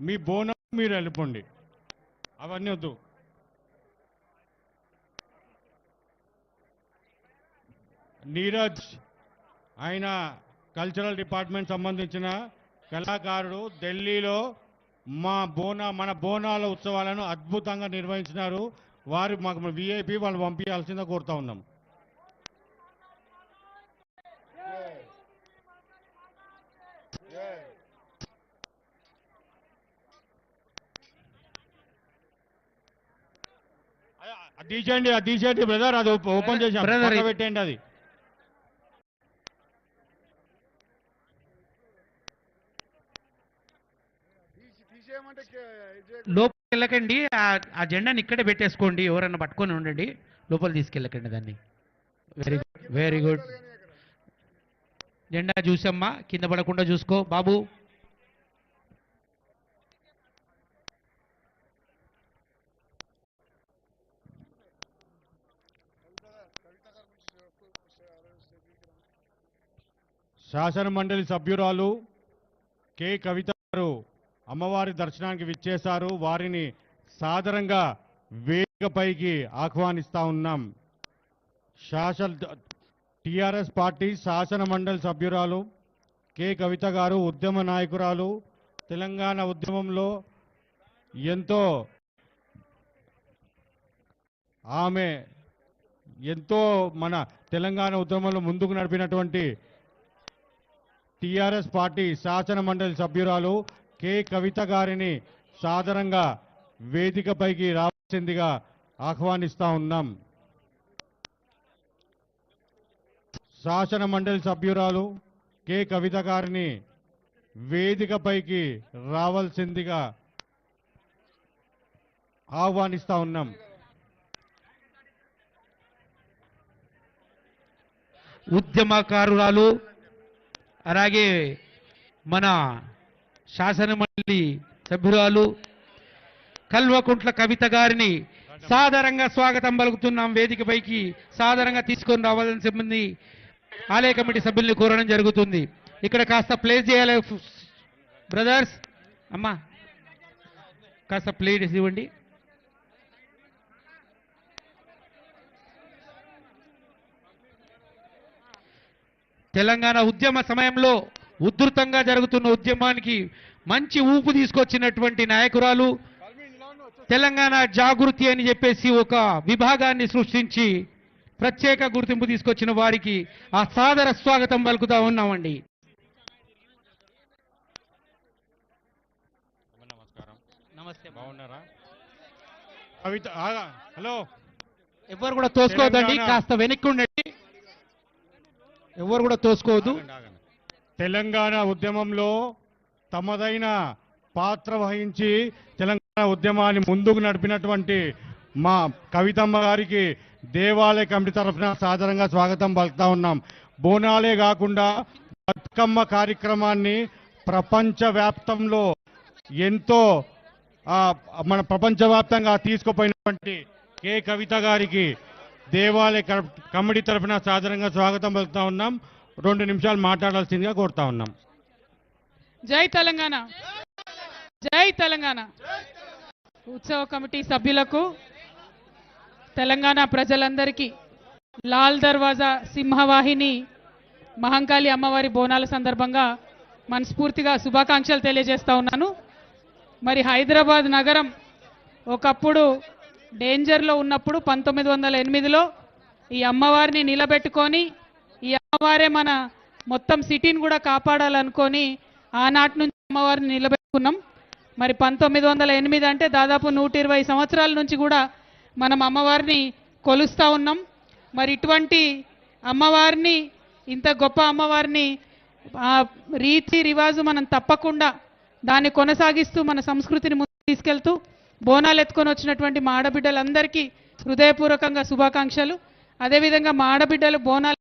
మీ బోనం మీరు వెళ్ళిపోండి. అవన్నీ వద్దు. నీరజ్ ఆయన కల్చరల్ డిపార్ట్మెంట్ సంబంధించిన కళాకారుడు ఢిల్లీలో మా బోనా మన బోనాల ఉత్సవాలను అద్భుతంగా నిర్వహించినారు. వారు మాకు విఐపి వాళ్ళు పంపించాల్సిందే కోరుతా ఉన్నాం. తీసేయండి అది తీసేయండి బ్రదర్ అది ఓపె- ఓపెన్ చేసాం పక్క పెట్టేయండి అది. లోపలికి వెళ్ళకండి ఆ- ఆ జెండాని ఇక్కడే పెట్టేసుకోండి ఎవరన్నా పట్టుకొని ఉండండి లోపల తీసుకెళ్ళకండి దాన్ని. వెరీ గుడ్ వెరీ గుడ్ జెండా చూసమ్మా కింద పడకుండా చూసుకో. బాబు. శాసన మండలి సభ్యురాలు కె. కవిత గారు అమ్మవారి దర్శనానికి విచ్చేశారు. వారిని సాదరంగా వేదికపైకి ఆహ్వానిస్తా ఉన్నాం. శాసన టిఆర్ఎస్ పార్టీ శాసన మండలి సభ్యురాలు కె. కవిత గారు ఉద్యమ నాయకురాలు. తెలంగాణ ఉద్యమంలో ఎంతో ఆమె ఎంతో మన తెలంగాణ ఉద్యమంలో ముందుకు నడిపినటువంటి టిఆర్ఎస్ పార్టీ శాసన మండలి సభ్యురాలు కె కవిత గారిని సాదరంగా వేదికపైకి రావాల్సిందిగా ఆహ్వానిస్తా ఉన్నాం. శాసన మండలి సభ్యురాలు కె కవిత గారిని వేదికపైకి రావాల్సిందిగా ఆహ్వానిస్తా ఉన్నాం. ఉద్యమకారురాలు అలాగే మన శాసనమండలి సభ్యురాలు కల్వకుంట్ల కవిత గారిని సాధారణంగా స్వాగతం పలుకుతున్నాం. వేదికపైకి సాధారణంగా తీసుకొని రావాలని సిబ్బంది ఆలయ కమిటీ సభ్యుల్ని కోరడం జరుగుతుంది. ఇక్కడ కాస్త ప్లేస్ చేయాలి బ్రదర్స్. అమ్మా కాస్త ప్లేస్ ఇవ్వండి. తెలంగాణ ఉద్యమ సమయంలో ఉధృతంగా జరుగుతున్న ఉద్యమానికి మంచి ఊపు తీసుకొచ్చినటువంటి నాయకురాలు తెలంగాణ జాగృతి అని చెప్పేసి ఒక విభాగాన్ని సృష్టించి ప్రత్యేక గుర్తింపు తీసుకొచ్చిన వారికి ఆ సాదర స్వాగతం పలుకుతా ఉన్నామండి. నమస్కారం. నమస్తే బాగున్నారా? కవిత ఆగా. హలో. ఎవరు కూడా తోసుకోవద్దండి కాస్త వెనక్కి ఉండండి. ఎవరు కూడా తోసుకోవద్దు. తెలంగాణ ఉద్యమంలో తమదైన పాత్ర వహించి తెలంగాణ ఉద్యమాన్ని ముందుకు నడిపినటువంటి మా కవితమ్మ గారికి దేవాలయ కమిటీ తరఫున సాధారణంగా స్వాగతం పలుకుతా ఉన్నాం. బోనాలే కాకుండా బతుకమ్మ కార్యక్రమాన్ని ప్రపంచవ్యాప్తంలో ఎంతో మన ప్రపంచవ్యాప్తంగా తీసుకుపోయినటువంటి కే. కవిత గారికి దేవాలయ కమిటీ తరఫున సాధారణంగా స్వాగతం పలుకుతా ఉన్నాం. రెండు నిమిషాలు మాట్లాడాల్సిందిగా కోరుతా ఉన్నాం. జై తెలంగాణ. జై తెలంగాణ. ఉత్సవ కమిటీ సభ్యులకు తెలంగాణ ప్రజలందరికీ లాల్ దర్వాజా సింహవాహిని మహంకాళి అమ్మవారి బోనాల సందర్భంగా మనస్ఫూర్తిగా శుభాకాంక్షలు తెలియజేస్తా ఉన్నాను. మరి హైదరాబాద్ నగరం ఒకప్పుడు డేంజర్లో ఉన్నప్పుడు పంతొమ్మిది వందల ఎనిమిదిలో ఈ అమ్మవారిని నిలబెట్టుకొని ఈ అమ్మవారే మన మొత్తం సిటీని కూడా కాపాడాలనుకొని ఆనాటి నుంచి అమ్మవారిని నిలబెట్టుకున్నాం. మరి పంతొమ్మిది వందల ఎనిమిది అంటే దాదాపు నూట ఇరవై సంవత్సరాల నుంచి కూడా మనం అమ్మవారిని కొలుస్తూ ఉన్నాం. మరి ఇటువంటి అమ్మవారిని ఇంత గొప్ప అమ్మవారిని ఆ రీతి రివాజు మనం తప్పకుండా దాన్ని కొనసాగిస్తూ మన సంస్కృతిని ముందు తీసుకెళ్తూ బోనాలు ఎత్తుకొని వచ్చినటువంటి మా ఆడబిడ్డలందరికీ హృదయపూర్వకంగా శుభాకాంక్షలు. అదేవిధంగా మా ఆడబిడ్డలు బోనాలు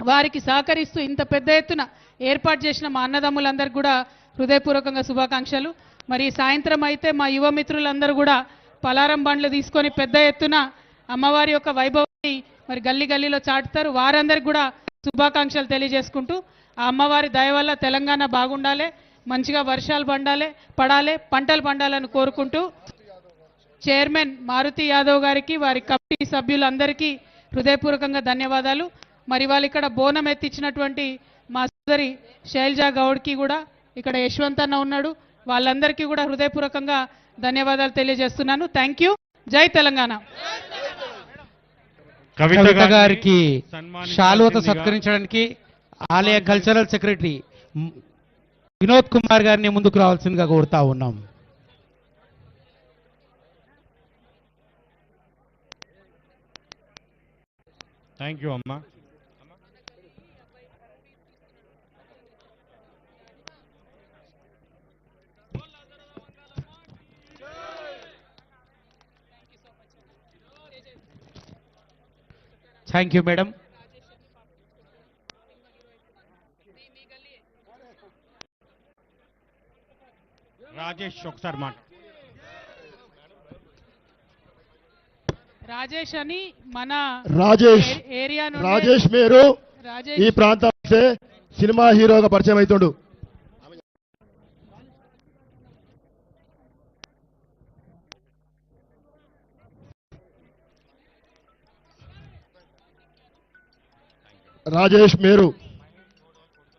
వారికి సహకరిస్తూ ఇంత పెద్ద ఎత్తున ఏర్పాటు చేసిన మా అన్నదమ్ములందరికీ కూడా హృదయపూర్వకంగా శుభాకాంక్షలు. మరి సాయంత్రం అయితే మా యువ మిత్రులందరూ కూడా పలారం బండ్లు తీసుకొని పెద్ద ఎత్తున అమ్మవారి యొక్క వైభవాన్ని మరి గల్లీ గల్లీలో చాటుతారు. వారందరికి కూడా శుభాకాంక్షలు తెలియజేసుకుంటూ ఆ అమ్మవారి దయ వల్ల తెలంగాణ బాగుండాలి. మంచిగా వర్షాలు పండాలి పడాలి పంటలు పండాలని కోరుకుంటూ చైర్మన్ మారుతి యాదవ్ గారికి వారి కమిటీ సభ్యులందరికీ హృదయపూర్వకంగా ధన్యవాదాలు. మరి వాళ్ళు ఇక్కడ బోనం ఎత్తించినటువంటి మా సోదరి శైలజా గౌడ్కి కూడా ఇక్కడ యశ్వంత్ అన్న ఉన్నాడు వాళ్ళందరికీ కూడా హృదయపూర్వకంగా ధన్యవాదాలు తెలియజేస్తున్నాను. థ్యాంక్ యూ జై తెలంగాణ. కవిత గారికి శాలువతో సత్కరించడానికి ఆలయ కల్చరల్ సెక్రటరీ వినోద్ కుమార్ గారిని ముందుకు రావాల్సిందిగా కోరుతా ఉన్నాం. థ్యాంక్ యూ అమ్మా. థ్యాంక్ యూ మేడం రాజేష్ ఒకసారి మాట. రాజేష్ అని మన రాజేష్ ఏరియా నుండి రాజేష్ మీరు. రాజేష్ ఈ ప్రాంతం వస్తే సినిమా హీరోగా పరిచయం అవుతుండు రాజేష్ మీరు.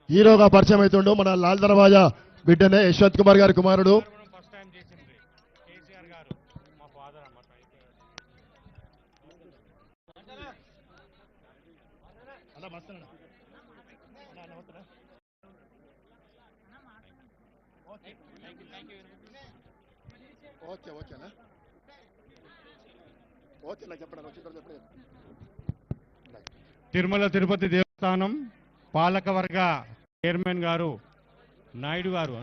హీరోగా పరిచయం అవుతుండు మన లాల్ దర్వాజా బిడ్డనే యశ్వంత్ కుమార్ గారి కుమారుడు. ఫస్ట్ టైం చేసింది కేసీఆర్ గారు మా ఫాదర్ అమ్మ ఓకే ఓకేనా? ఓకే నాకు చెప్పండి వచ్చిన చెప్పండి. తిరుమల తిరుపతి దేవస్థానం పాలకవర్గ చైర్మన్ గారు నాయుడు గారు